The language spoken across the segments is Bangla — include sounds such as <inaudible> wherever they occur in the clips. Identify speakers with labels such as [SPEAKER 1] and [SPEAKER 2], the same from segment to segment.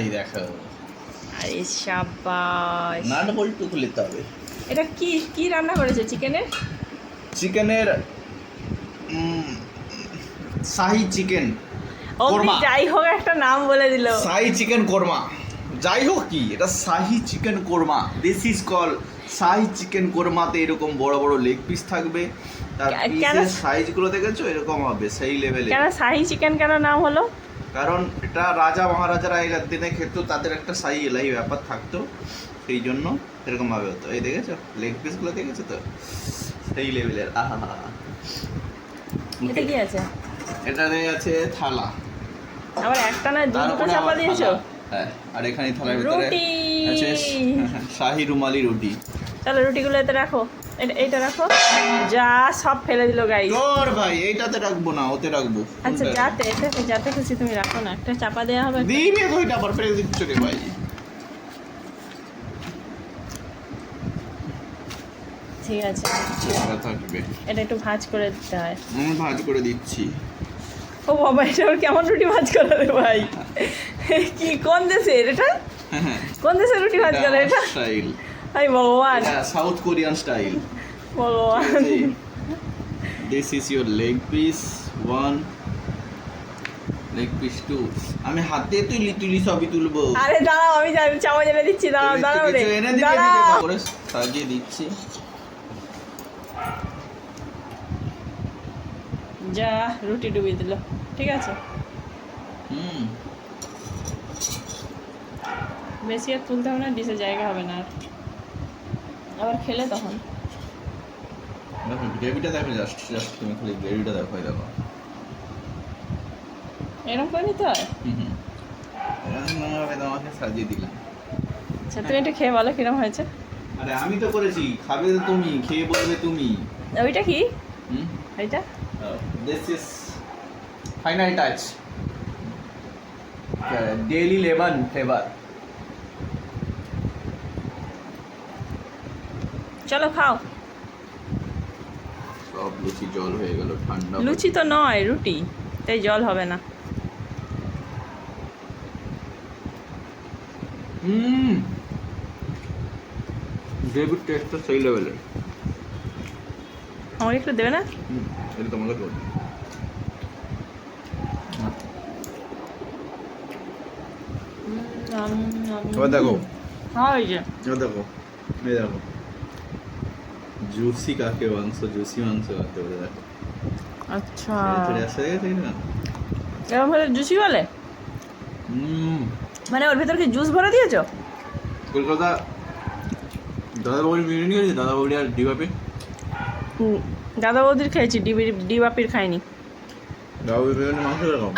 [SPEAKER 1] এই দেখো
[SPEAKER 2] আরে সাবাস
[SPEAKER 1] নাট বল্টু খুলে দিতে হবে।
[SPEAKER 2] এটা কি কি রান্না করেছে চিকেনের?
[SPEAKER 1] চিকেনের শাহি চিকেন কোরমা।
[SPEAKER 2] যাই হোক একটা নাম বলে দিল।
[SPEAKER 1] শাহি চিকেন কোরমা। যাই হোক কি এটা shahi chicken korma. This is call shahi chicken কোরমাতে এরকম বড় বড় লেগ পিস থাকবে। তার? পিসের সাইজগুলো দেখেছ? এরকম হবে সেই লেভেলে
[SPEAKER 2] কেন শাহি চিকেন কেন নাম হলো?
[SPEAKER 1] কারণ এটা রাজা মহারাজারা আগের দিনে খেত তাদের একটা সাই এলাই ব্যাপার থাকতো সেই জন্য এরকম ভাবে হতো। এই দেখেছ? লেগ পিসগুলো দেখেছ তো? সেই লেভেলের আহা
[SPEAKER 2] কি আছে?
[SPEAKER 1] এটাতে আছে থালা।
[SPEAKER 2] আবার একটা না দুটো চাপা দিয়েছ?
[SPEAKER 1] হ্যাঁ আর এখানে থালার ভিতরে আছে শাহি রুমালি রুটি।
[SPEAKER 2] তাহলে রুটিগুলো এতে রাখো। এটা- এইটা রাখো। যা সব ফেলে দিল গাই
[SPEAKER 1] তোর ভাই এইটাতে রাখব না ওতে রাখব।
[SPEAKER 2] আচ্ছা যাতে এটা যাতে খুশি তুমি রাখো না একটা চাপা দেওয়া হবে।
[SPEAKER 1] দিবে ওইটা আবার ফেলে দিচ্ছ রে ভাই।
[SPEAKER 2] ঠিক আছে। এটা একটু ভাজ করে দিতে হয়।
[SPEAKER 1] আমি ভাজ করে দিচ্ছি।
[SPEAKER 2] ও বাবা এটা ওর কেমন রুটি ভাজ করে রে ভাই? <laughs> কি কোন দেশের এটা?
[SPEAKER 1] হ্যাঁ হ্যাঁ।
[SPEAKER 2] কোন দেশের রুটি ভাজ করে এটা? হাই ভগবান
[SPEAKER 1] সাউথ কোরিয়ান স্টাইল
[SPEAKER 2] ভগবান
[SPEAKER 1] this is your leg piece one leg piece two আমি হাতে তুলি তুলি সবই তুলবো।
[SPEAKER 2] আরে দাঁড়াও আমি চামচ এনে দিচ্ছি দাঁড়াও দাঁড়াও রে। দাঁড়াও।
[SPEAKER 1] করে সাজিয়ে দিচ্ছি।
[SPEAKER 2] যা রুটি ডুবিয়ে দিল। ঠিক আছে?
[SPEAKER 1] হুম।
[SPEAKER 2] বেশি আর তুলতে হবে না ডিসে জায়গা হবে না আর। আবার খেলে তখন।
[SPEAKER 1] দেখো গ্রেভিটা দেখো জাস্ট জাস্ট তুমি খালি গ্রেভিটা দেখো এই দেখো।
[SPEAKER 2] এরকম করে নিতে হয়?
[SPEAKER 1] হুম হুম। এরকম ভাবে তোমাকে সাজিয়ে দিলাম।
[SPEAKER 2] আচ্ছা তুমি একটু খেয়ে বলো কিরম হয়েছে?
[SPEAKER 1] আরে আমি তো করেছি। খাবে তুমি খেয়ে বলবে তুমি।
[SPEAKER 2] ওইটা কি?
[SPEAKER 1] হুম?
[SPEAKER 2] ওইটা?
[SPEAKER 1] This is final touch daily lemon flavour
[SPEAKER 2] চলো খাও।
[SPEAKER 1] সব লুচি জল হয়ে গেল ঠান্ডা
[SPEAKER 2] লুচি তো নয় রুটি। তাই জল হবে না।
[SPEAKER 1] হুম। গ্রেভির টেস্টটা সেই লেভেলের
[SPEAKER 2] আমাকে একটু দেবে না?
[SPEAKER 1] এটা তোমাকে দেবো। দেখো।
[SPEAKER 2] হ্যাঁ
[SPEAKER 1] দেখো। দেখো। জুসি কাকে মাংস? জুসি মাংস কাকে বলে?
[SPEAKER 2] আচ্ছা।
[SPEAKER 1] চলে দেখেছি না
[SPEAKER 2] এরকম হলে জুসি বলে?
[SPEAKER 1] হুম।
[SPEAKER 2] মানে ওর ভেতর কি জুস ভরে দিয়েছ?
[SPEAKER 1] কলকাতা দাদা বাবুর বিরিয়ানি আছে দাদা বাবুর আর ডিবাপে?
[SPEAKER 2] দাদা বৌদির খেয়েছি ডিবি ডিবাপির খাইনি।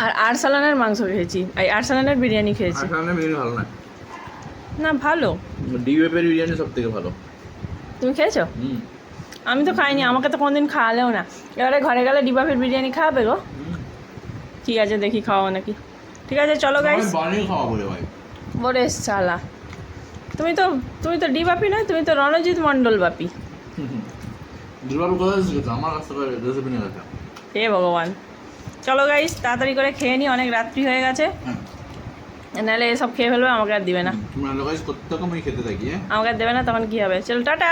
[SPEAKER 2] আর আরসালানের মাংস খেয়েছি। এই আরসালানের বিরিয়ানি খেয়েছি।
[SPEAKER 1] আসামে বিরিয়ানি ভালো না?
[SPEAKER 2] না ভালো।
[SPEAKER 1] ডিবাপের বিরিয়ানি সব থেকে ভালো।
[SPEAKER 2] তুমি খেয়েছো? আমি তো খাইনি আমাকে তো কোনোদিন খাওয়ালেও না। এবারে ঘরে গেলে ডিবাপির বিরিয়ানি খাওয়াবে গো। ঠিক আছে দেখি খাওয়াও নাকি। ঠিক আছে চলো গাইস
[SPEAKER 1] বলে
[SPEAKER 2] চালা তুমি তো তুমি তো ডিবাপি নয় তুমি তো রণজিৎ মণ্ডল বাপি হে ভগবান। চলো গাইস তাড়াতাড়ি করে খেয়ে নি অনেক রাত্রি হয়ে গেছে।
[SPEAKER 1] হ্যাঁ।
[SPEAKER 2] নাহলে এসব খেয়ে ফেলবে আমাকে আর দিবে না।
[SPEAKER 1] তোমরা করতে থাকো খেতে থাকি হ্যাঁ?
[SPEAKER 2] আমাকে আর দেবে না তখন কি হবে? চলো টাটা!